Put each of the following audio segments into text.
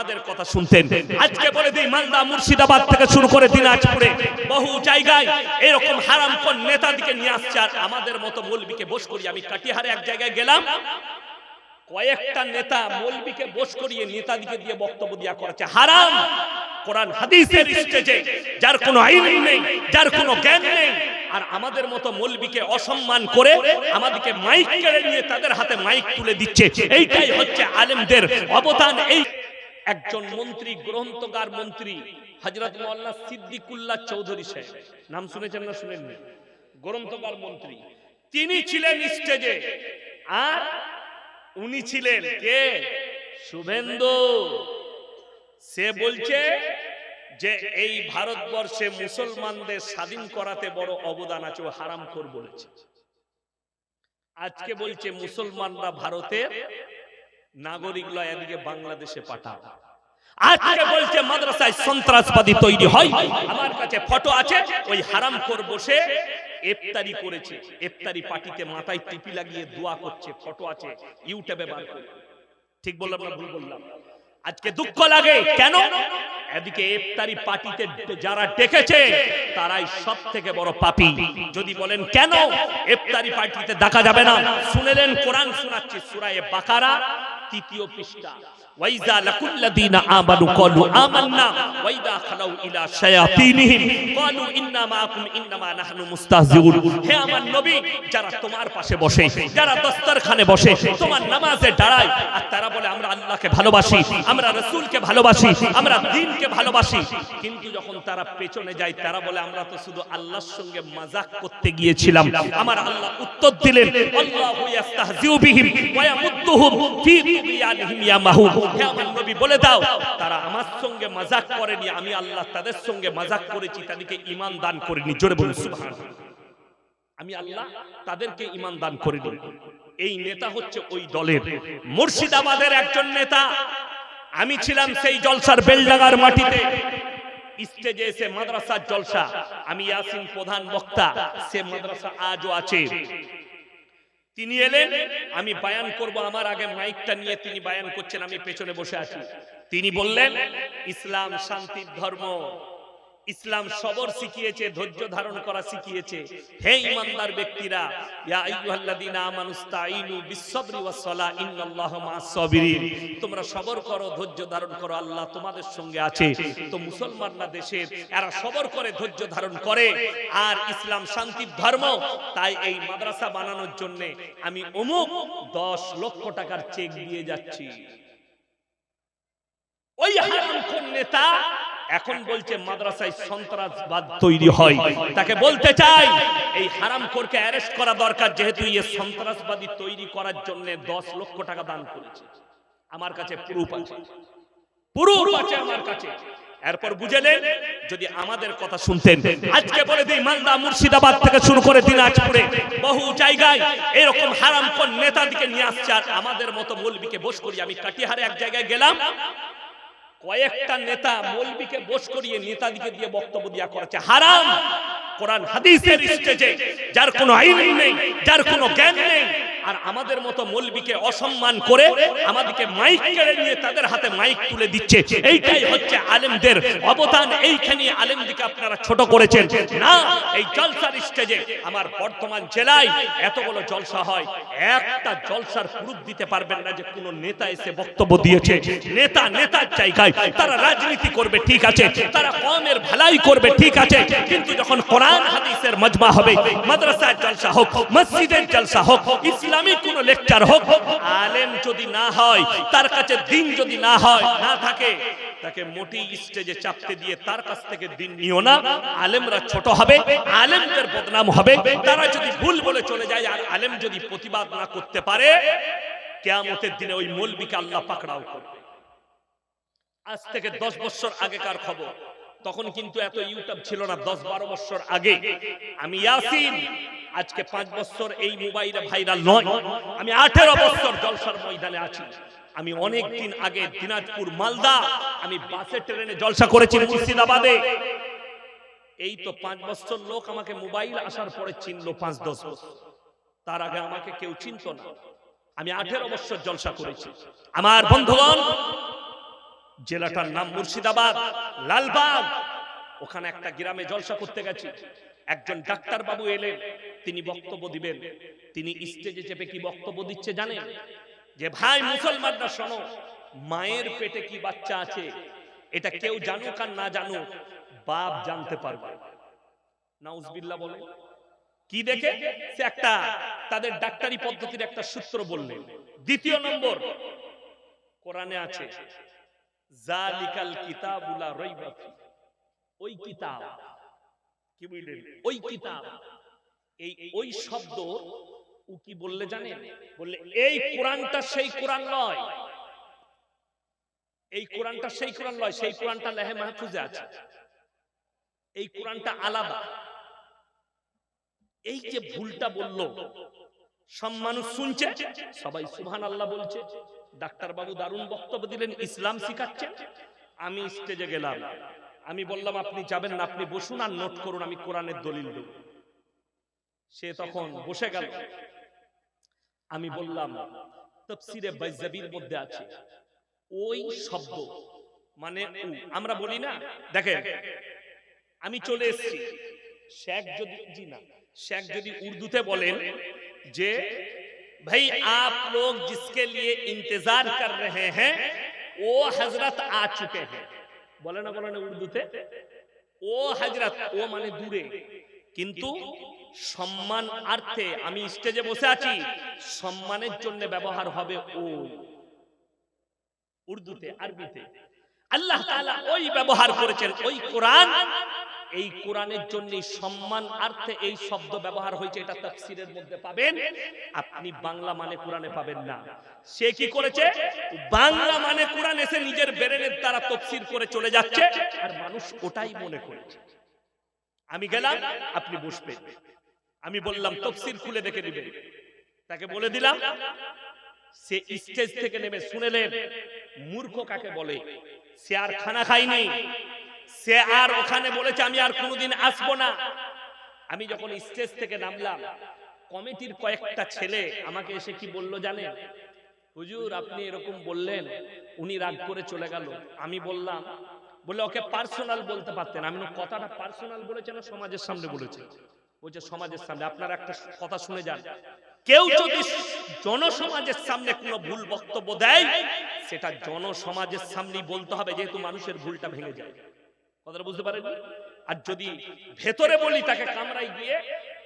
আমাদের কথা শুনতেন। আজকে বলে দিই, মালদা মুর্শিদাবাদ থেকে শুরু করে দিনাজপুরে বহু জায়গায় এরকম হারাম কোন নেতাদিকে নিয়ে আসছে। আর আমাদের মতো মৌলবীকে বস করি, আমি কাটিহারে এক জায়গায় গেলাম। কয়েকটা নেতা মৌলবীকে বস করিয়ে নেতাদিকে দিয়ে বক্তব্য দিয়া করেছে। হারাম! কোরআন হাদিসের স্টেজে যার কোনো আইন নেই, যার কোনো জ্ঞান নেই, আর আমাদের মতো মৌলবীকে অসম্মান করে আমাদেরকে মাইক কেড়ে নিয়ে তাদের হাতে মাইক তুলে দিচ্ছে। এইটাই হচ্ছে আলেমদের অবদান, এই একজন মন্ত্রী গ্রন্থকার মন্ত্রী হজরত মোল্লা সিদ্দিকুল্লাহ চৌধুরী সাহেব। নাম শুনেছেন না শুনেননি? গ্রন্থকার মন্ত্রী। তিনি ছিলেন স্টেজে। আর উনি ছিলেন কে? শুভেন্দু। সে বলছে যে এই ভারতবর্ষে মুসলমানদের স্বাধীন করাতে বড় অবদান আছে ও হারাম কর বলেছে। আজকে বলছে মুসলমানরা ভারতের নাগরিকগুলো এদিকে বাংলাদেশে পাঠাও। আজকে বলছে মাদ্রাসায় সন্ত্রাসবাদী তৈরি হয়। আমার কাছে ফটো আছে ওই হারাম কর বসে ইফতারি করেছে। ইফতারি পার্টিতে মাথায় টুপি লাগিয়ে দোয়া করছে ফটো আছে ইউটিউবে বার করে। ঠিক বললাম না ভুল বললাম? আজকে দুঃখ লাগে কেন? এদিকে ইফতারি পার্টিতে যারা ডেকেছে তারাই সব থেকে বড় পাপী। যদি বলেন কেন ইফতারি পার্টিতে দেখা যাবে না? শুনেলেন কোরআন শোনাচ্ছি সূরায়ে বাকারা। তৃতীয় পৃষ্ঠা কিন্তু যখন তারা পেছনে যায়, তারা বলে, আমরা তো শুধু আল্লাহর সঙ্গে মজাক করতে গিয়েছিলাম। আমার আল্লাহ উত্তর দিলেন হে আমার নবী বলে দাও, তারা আমার সঙ্গে মজাক করেনি, আমি আল্লাহ তাদের সঙ্গে মজাক করেছি, তাদেরকে ঈমান দান করিনি। জোরে বলুন সুবহানাল্লাহ আমি আল্লাহ তাদেরকে ঈমান দান করিনি। এই নেতা হচ্ছে ওই দলের মুর্শিদাবাদের একজন নেতা। আমি ছিলাম সেই জলসার বেলডাঙ্গার মাটিতে। স্টেজে এসে মাদ্রাসার জলসা। আমি ইয়াসিন প্রধান বক্তা, সে মাদ্রাসা আজও আছে। তিনি এলেন, আমি বায়ান করব, আমার আগে মাইকটা নিয়ে তিনি বায়ান করছেন, আমি পেছনে বসে আছি। তিনি বললেন, ইসলাম শান্তির ধর্ম। ইসলাম সবর শিখিয়েছে ধৈর্য ধারণ করা শিখিয়েছে। হে ইমানদার ব্যক্তিরা ইয়া আইয়ুহাল্লাযীনা আমানুস্তাঈনু বিসসবরি ওয়াসসালা ইন্নাল্লাহা মাআস সাবিরিন তোমরা সবর করো ধৈর্য ধারণ করো আল্লাহ তোমাদের সঙ্গে আছে। তো মুসলমানরা দেশের এরা সবর করে ধৈর্য ধারণ করে। আর ইসলাম শান্তির ধর্ম তাই এই মাদ্রাসা বানানোর জন্য আমি অমুক দশ লক্ষ টাকার চেক দিয়ে যাচ্ছি। ওই হারামখোর নেতা এখন বলছে মাদ্রাসায় সন্ত্রাসবাদ তৈরি হয়। তাকে বলতে চাই এই হারামখোরকে অ্যারেস্ট করা দরকার যেহেতু এই সন্ত্রাসবাদী তৈরি করার জন্য দশ লক্ষ টাকা দান করেছে। আমার কাছে প্রুফ আছে। প্রুফ আছে আমার কাছে। এরপর বুঝেলেন যদি আমাদের কথা শুনতেন। আজকে বলে দিই মালদা মুর্শিদাবাদ থেকে শুরু করে দিনাজপুরে বহু জায়গায় এরকম হারাম কোন নেতাদিকে নিয়ে আসছে আর আমাদের মতো মৌলবীকে বস করি। আমি কাটিহারে এক জায়গায় গেলাম কয়েকটা নেতা মৌলবীকে বস করিয়ে নেতাদিকে দিয়ে বক্তব্য দিয়া করেছে। হারাম। কোরআন হাদিসের স্টেজে যার কোনো আইন নেই যার কোনো জ্ঞান নেই আর আমাদের মতো মৌলবীকে অসম্মান করে আমাদেরকে মাইক কেড়ে নিয়ে তাদের হাতে মাইক তুলে দিচ্ছে। এইটাই হচ্ছে আলেমদের অবদান। এইখানে আলেমদিকে আপনারা ছোট করেছেন। না, এই জলসার স্টেজে আমার বর্তমান জেলায় এতগুলো জলসা হয়। একটা জলসার প্রুফ দিতে পারবেন না যে কোন নেতা এসে বক্তব্য দিয়েছে। নেতা নেতার জায়গায় তারা রাজনীতি করবে, ঠিক আছে। তারা কমের ভালাই করবে, ঠিক আছে। কিন্তু যখন কোরআন হাদিসের মজমা হবে, মাদ্রাসার জলসা হোক, মসজিদের জলসা হোক ইসলামিক কোন লেকচার হোক। আলেম যদি না হয়, তার কাছে দিন যদি না হয়, না থাকে, তাকে মোটেই স্টেজে চাপতে দিয়ে তার কাছ থেকে দিন নিও না। আলেমরা ছোট হবে, আলেমদের বদনাম হবে। তারা যদি ভুল বলে চলে যায়, আর আলেম যদি প্রতিবাদ না করতে পারে, কেয়ামতের দিনে ওই মৌলবীকে আল্লাহ পাকড়াও করবে। আজ থেকে দশ বছর আগেকার খবর। তখন কিন্তু এত ইউটিউব ছিল না, দশ বারো বছর আগে। আমি ইয়াসিন, আজকে পাঁচ বছর এই মোবাইলে ভাইরাল নয়। আমি আঠেরো বছর জলসার ময়দানে আছি। আমি অনেক দিন আগে দিনাজপুর, মালদা, আমি বাসে, ট্রেনে জলসা করেছি মুর্শিদাবাদে। এই তো পাঁচ বছর লোক আমাকে মোবাইল আসার পরে চিনলো পাঁচ, দশ বছর। তার আগে আমাকে কেউ চিনত না। আমি আঠেরো বছর জলসা করেছি। আমার বন্ধুগণ জেলাটার নাম মুর্শিদাবাদ, লালবাগ। ওখানে একটা গ্রামে জলসা করতে গেছি। একজন ডাক্তার বাবু এলেন, তিনি বক্তব্য দিবেন। তিনি স্টেজে চেপে কি বক্তব্য দিচ্ছে জানেন? যে, ভাই, মুসলমানরা শোনো, মায়ের পেটে কি বাচ্চা আছে? এটা কেউ জানুক আর না জানুক, বাপ জানতে পারবে। নাউজবিল্লাহ বলে, কি দেখে? সে একটা তাদের ডাক্তারি পদ্ধতির একটা সূত্র বললেন। দ্বিতীয় নম্বর, কোরআনে আছে জালিকাল কিতাবুলা রাইবা ওই কিতাব। কি বুঝলেন ওই কিতাব। এই ওই শব্দ ও কি বললে জানেন? বললে এই কোরআনটা সেই কোরআন নয়। এই কোরআনটা সেই কোরআন নয় সেই কোরআনটা লেহে মাহফুজে আছে। এই কোরআনটা আলাদা। এই যে ভুলটা বলল সব মানুষ শুনছে? সবাই সুবহান আল্লাহ বলছে। ডাক্তার বাবু দারুণ বক্তব্য দিলেন, ইসলাম শিখাচ্ছে আমি স্টেজে গেলাম। আমি বললাম, আপনি যাবেন না, আপনি বসুন আর নোট করুন, আমি কোরআনের দলিল দেব। সে তখন বসে গেল। আমি বললাম, তফসিরে বাইজাবির মধ্যে আছে। ওই শব্দ মানে আমরা বলি না? দেখেন, আমি চলে এসেছি। শেখ যদি জি না, শেখ যদি উর্দুতে বলেন যে भाई आप लोग जिसके लिए इंतजार कर रहे हैं वो हजरत आ चुके हैं বলে না বলে না উর্দুতে ও হজরত ও মানে দূরে কিন্তু সম্মান অর্থে আমি স্টেজে বসে আছি সম্মানের জন্য ব্যবহার হবে ও উর্দুতে আরবিতে আল্লাহ তাআলা ওই ব্যবহার করেছেন ওই কোরআন এই কোরআনের জন্য সম্মান অর্থে এই শব্দ ব্যবহার হয়েছে, এটা তাফসীরের মধ্যে পাবেন। আপনি বাংলা মানে কোরআনে পাবেন না। সে কি করেছে? বাংলা মানে কোরআন এসে নিজের বেরেনের দ্বারা তফসির করে চলে যাচ্ছে, আর মানুষ ওটাই মনে করেছে। আমি গেলাম, আপনি বসবেন। আমি বললাম, তফসির খুলে দেখে নেবেন। তাকে বলে দিলাম, সে স্টেজ থেকে নেমে শুনেলেন, মূর্খ কাকে বলে? সে আর খানা খায়নি। সে আর ওখানে বলেছে, আমি আর কোনোদিন আসব না। আমি যখন স্টেজ থেকে নামলাম, কমিটির কয়েকটা ছেলে আমাকে এসে কি বলল জানেন? হুজুর, আপনি এরকম বললেন, উনি রাগ করে চলে গেল। আমি বললাম বলে ওকে পার্সোনাল বলতে পারতেন। আমি কথাটা পার্সোনাল বলেছে না সমাজের সামনে বলেছে? বলছে, সমাজের সামনে। আপনারা একটা কথা শুনে যান। কেউ যদি জনসমাজের সামনে কোনো ভুল বক্তব্য দেয়, সেটা জনসমাজের সামনেই বলতে হবে, যেহেতু মানুষের ভুলটা ভেঙে যায়। কথাটা বুঝতে পারেন আর যদি ভেতরে বলি তাকে কামড়াই গিয়ে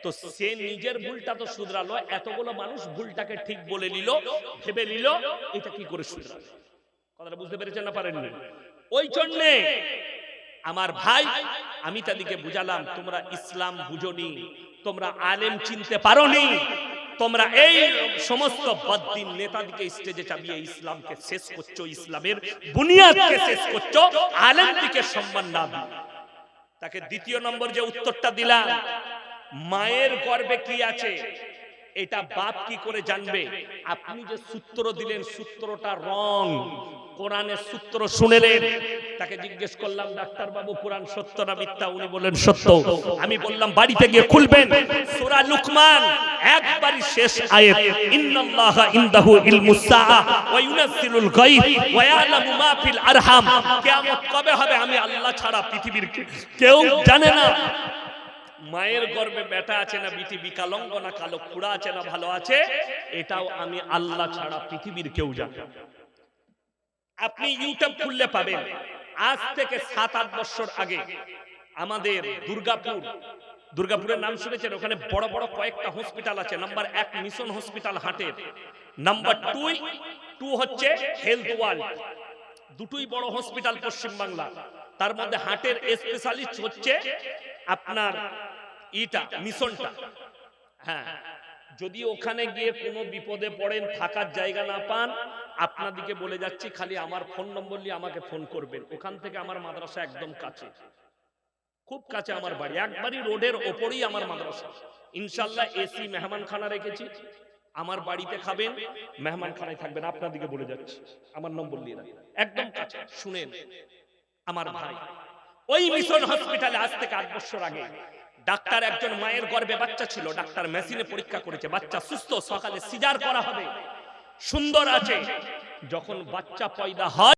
তো সে নিজের ভুলটা তো শুধরালো এতগুলো মানুষ ভুলটাকে ঠিক বলে নিল ভেবে নিল এটা কি করে শুধরালো? কথাটা বুঝতে পেরেছেন না পারেননি? ওই জন্যে আমার ভাই আমি তাদেরকে বুঝালাম তোমরা ইসলাম বুঝনি তোমরা আলেম চিনতে পারোনি। তোমরা এই সমস্ত বদ্দিন নেতাদিকে স্টেজে চাপিয়ে ইসলামকে শেষ করছ, ইসলামের বুনিয়াদকে শেষ করছ, আলেমদিকে সম্মান না তাকে দ্বিতীয় নম্বর যে উত্তরটা দিলাম, মায়ের গর্বে কি আছে? এটা বাপ কি করে জানবে? আপনি যে সূত্র দিলেন সূত্রটা রং। কোরআনের সূত্র শুনেলেন। তাকে জিজ্ঞেস করলাম ডাক্তার বাবু কোরআন সত্য না মিথ্যা? উনি বললেন সত্য। আমি বললাম বাড়িতে গিয়ে খুলবেন? সূরা লুকমান একবারই শেষ আয়াত। ইন্নাল্লাহা ইনদাহু ইলমুস সাআ ওয়া ইউনাজ্জিলুল গায়ব ওয়া ইয়ালামু মা ফিল আরহাম। কিয়ামত কবে হবে? আমি আল্লাহ ছাড়া পৃথিবীর কেউ জানে না। মায়ের গর্ভে বেটা আছে না বিটি বিকালঙ্গ না কালো খুড়া আছে না ভালো আছে, এটাও আমি আল্লাহ ছাড়া পৃথিবীর কেউ জানে আপনি ইউটিউব খুললে পাবেন। আজ থেকে সাত আট বছর আগে আমাদের দুর্গাপুর, দুর্গাপুরের নাম শুনেছেন? ওখানে বড় বড় কয়েকটা হসপিটাল আছে। নাম্বার এক মিশন হসপিটাল হাটের নাম্বার টু টু হচ্ছে হেলথ ওয়ার্ল্ড দুটোই বড় হসপিটাল পশ্চিম বাংলা তার মধ্যে হাটের স্পেশালিস্ট হচ্ছে আপনার ইটা, মিশনটা। হ্যাঁ যদি ওখানে গিয়ে কোনো বিপদে পড়েন, থাকার জায়গা না পান, আপনাদিকে বলে যাচ্ছি, খালি আমার ফোন নম্বর নিয়ে আমাকে ফোন করবেন। ওখান থেকে আমার মাদ্রাসা একদম কাছে। খুব কাছে আমার বাড়ি। একবারই রোডের ওপরেই আমার মাদ্রাসা। ইনশাল্লাহ এসি মেহমানখানা রেখেছি। আমার বাড়িতে খাবেন, মেহমানখানায় থাকবেন, আপনাদিকে বলে যাচ্ছি। আমার নম্বর নিয়ে একদম কাছে, শুনেন। আমার ভাই। ওই মিশন হসপিটালে আজ থেকে আট বছর আগে ডাক্তার একজন মায়ের গর্ভে বাচ্চা ছিল, ডাক্তার মেশিনে পরীক্ষা করেছে, বাচ্চা সুস্থ, সকালে সিজার করা হবে, সুন্দর আছে। যখন বাচ্চা পয়দা হয়